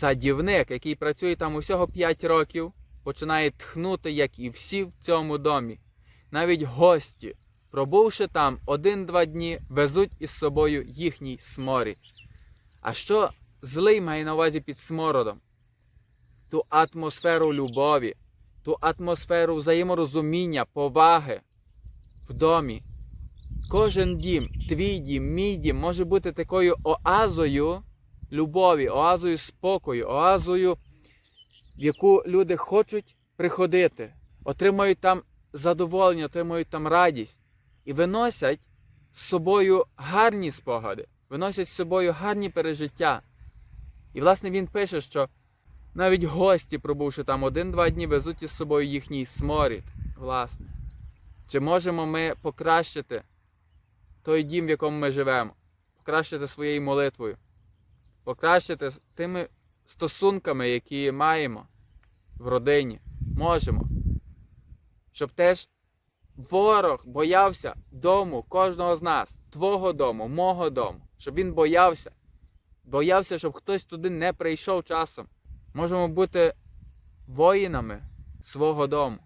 садівник, який працює там усього 5 років, починає тхнути, як і всі в цьому домі. Навіть гості, пробувши там один-два дні, везуть із собою їхній сморід. А що злий має на увазі під смородом? Ту атмосферу любові, ту атмосферу взаєморозуміння, поваги в домі. Кожен дім, твій дім, мій дім може бути такою оазою любові, оазою спокою, оазою, в яку люди хочуть приходити, отримують там задоволення, отримують там радість і виносять з собою гарні спогади, виносять з собою гарні пережиття. І, власне, він пише, що навіть гості, пробувши там один-два дні, везуть із собою їхній сморід. Власне. Чи можемо ми покращити той дім, в якому ми живемо, покращити своєю молитвою, покращити тими стосунками, які маємо в родині? Можемо. Щоб теж ворог боявся дому кожного з нас, твого дому, мого дому, щоб він боявся. Боявся, щоб хтось туди не прийшов часом. Можемо бути воїнами свого дому.